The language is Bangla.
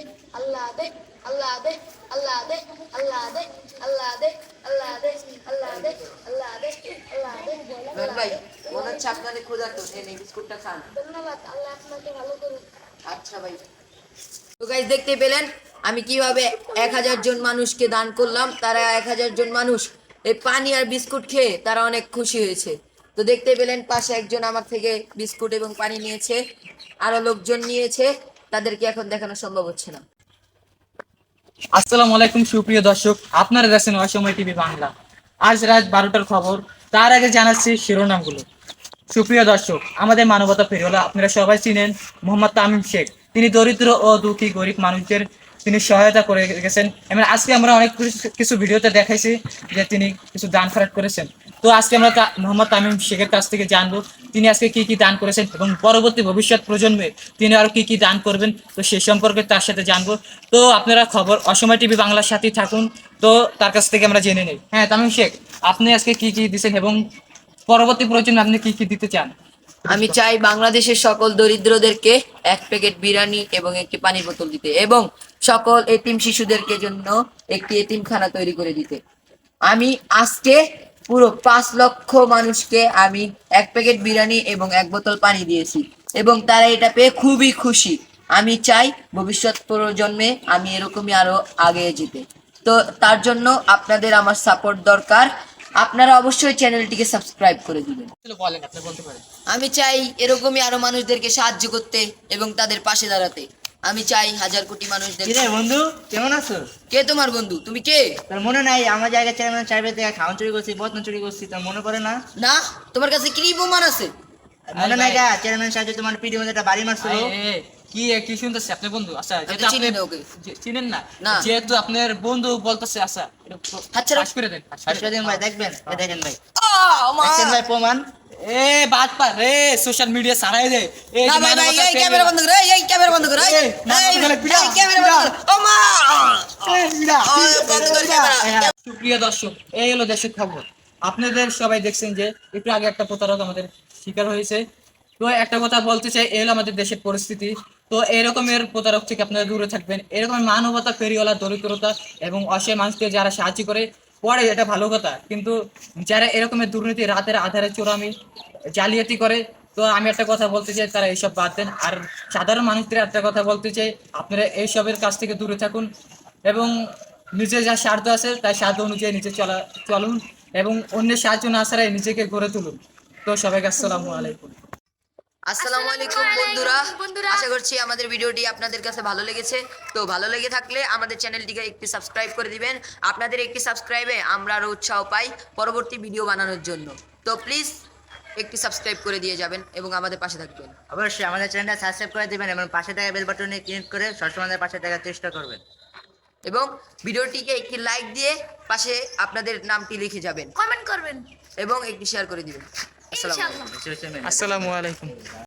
দে আল্লাহ দে আল্লাহ দে আল্লাহ দে আল্লাহ দে আল্লাহ দে আল্লাহ দে আল্লাহ দে আল্লাহ দে আল্লাহ দে রহমান ভাই মনে হচ্ছে আপনাদের ক্ষুধার্ত এই নিন, বিস্কুটটা খান। ধন্যবাদ আল্লাহ আপনাকে ভালো করুন আচ্ছা ভাই। তো গাইজ দেখতে পেলেন আমি কীভাবে এক হাজার জন মানুষকে দান করলাম তারা এক হাজার জন মানুষ এই পানি আর বিস্কুট খেয়ে তারা অনেক খুশি হয়েছে। তো দেখতে পেলেন পাশে একজন আমার থেকে বিস্কুট এবং পানি নিয়েছে আরও লোকজন নিয়েছে। তাদেরকে এখন দেখানো সম্ভব হচ্ছে না। আসসালামু আলাইকুম, সুপ্রিয় দর্শক। আপনারা দেখছেন অসময় টিভি বাংলা। আজ রাত বারোটার খবর। তার আগে জানাচ্ছি শিরোনামগুলো। সুপ্রিয় দর্শক, আমাদের মানবতা ফেরিওয়ালা আপনারা সবাই চিনেন মোহাম্মদ তামিম শেখ। তিনি দরিদ্র ও দুঃখী গরিব মানুষদের তিনি সহায়তা করে গেছেন। এবং আজকে আমরা অনেক কিছু- ভিডিওতে দেখাইছি যে তিনি কিছু দান খরচ করেছেন। তো আজকে আমরা মোহাম্মদ তামিম শেখের কাছ থেকে জানব তিনি আজকে কি কি দান করেছেন এবং পরবর্তী ভবিষ্যৎ প্রজন্মে তিনি আরও কি কি দান করবেন, তো সে সম্পর্কে তার সাথে জানব। তো আপনারা খবর অসময় টিভি বাংলার সাথেই থাকুন, তো তার কাছ থেকে আমরা জেনে নেই। হ্যাঁ তামিম শেখ, আপনি আজকে কি কি দিচ্ছেন এবং পরবর্তী প্রজন্মে আপনি কি কি দিতে চান? আমি চাই বাংলাদেশের সকল দরিদ্রদেরকে এক প্যাকেট বিরিয়ানি এবং একটি পানির বোতল দিতে এবং সকল এতিম শিশুদেরকে জন্য একটি এতিমখানা তৈরি করে দিতে। আমি আজকে পুরো পাঁচ লক্ষ মানুষকে আমি এক প্যাকেট বিরিয়ানি এবং এক বোতল পানি দিয়েছি। এবং তারা এটা পেয়ে খুবই খুশি। আমি চাই ভবিষ্যৎ প্রজন্মে আমি এরকমই আরও আগে যেতে। তো তার জন্য আপনাদের আমার সাপোর্ট দরকার। আপনারা অবশ্যই চ্যানেলটিকে সাবস্ক্রাইব করে দিবেন। আমি চাই এরকমই আরও মানুষদেরকে সাহায্য করতে এবং তাদের পাশে দাঁড়াতে। আমি চাই হাজার কোটি মানুষদের কিরে বন্ধু কেমন আছো কে তোমার বন্ধু তুমি কে তোর মনে নাই আমার জায়গা জায়গায় চেয়ারম্যান সাহেবের থেকে খাওয়ান চুরি করছি বর্তন চুরি করছি তোর মনে পড়ে না না তোমার কাছে কি প্রমাণ আছে মনে নাই। গা চেয়ারম্যান সাহেব তোমার পিঠে মধ্যে একটা বাড়ি মারছিল কি কি শুনতেছে আপনার বন্ধু আচ্ছা তো আপনি- না ওকে। যে- চিনেন না। যেহেতু আপনার বন্ধু বলতেছে আচ্ছা। পাশ করে দেন করে দেন। ভাই দেখবেন এই দেখেন ভাই! দেখছেন ভাই প্রমাণ এ বাদ পা রে সোশ্যাল মিডিয়া সারাই দে। এই না যে ভাই ভাই মানবতার এই প্রেমী- ক্যামেরা বন্ধ করে এই, এই ক্যামেরা বন্ধ করে এই, এই, না, এই, বন্ধ করে, পিটা, এই ক্যামেরা বন্ধ করে। ও মা! এই, বিড়া, আহ, বন্ধ করে ক্যামেরা সুপ্রিয় দর্শক এই হলো দেশের খবর। আপনাদের সবাই দেখছেন যে একটু আগে একটা প্রতারক আমাদের শিকার হয়েছে। তো একটা কথা বলতে চাই এই হলো আমাদের দেশের পরিস্থিতি। তো এরকমের প্রতারক থেকে আপনারা দূরে থাকবেন। এরকম মানবতা ফেরিওয়ালা দরিদ্রতা এবং অসহায় মানুষকে যারা সাহায্য করে পরে এটা ভালো কথা। কিন্তু যারা এরকমের দুর্নীতি রাতের আধারে চোরামি, জালিয়াতি করে, তো আমি একটা কথা বলতে চাই, তারা এইসব বাদ দেন। আর সাধারণ মানুষদের একটা কথা বলতে চাই, আপনারা এইসবের কাছ থেকে দূরে থাকুন এবং নিজের যা স্বার্থ আছে, তার স্বার্থ অনুযায়ী নিজে চলা, চলুন এবং অন্যের সাহায্য না ছাড়াই নিজেকে গড়ে তুলুন। তো সবাইকে আসসালামু আলাইকুম। আসসালামু আলাইকুম বন্ধুরা। আশা করছি আমাদের ভিডিওটি আপনাদের কাছে ভালো লেগেছে। তো ভালো লেগে থাকলে আমাদের চ্যানেলটিকে একটি সাবস্ক্রাইব করে দিবেন। আপনাদের একটি সাবস্ক্রাইবে আমরা আরও উৎসাহ পাই পরবর্তী ভিডিও বানানোর জন্য। তো প্লিজ একটি সাবস্ক্রাইব করে দিয়ে যাবেন এবং আমাদের পাশে থাকবেন। অবশ্যই আমাদের চ্যানেলটা সাবস্ক্রাইব করে দিবেন এবং পাশে থাকা বেল বাটনে ক্লিক করে সবসময় আমাদের পাশে থাকার চেষ্টা করবেন। এবং ভিডিওটিকে একটি লাইক দিয়ে পাশে আপনাদের নামটি লিখে যাবেন। কমেন্ট করবেন। এবং একটি শেয়ার করে দিবেন। আসসালামু আলাইকুম। আসসালামু আলাইকুম।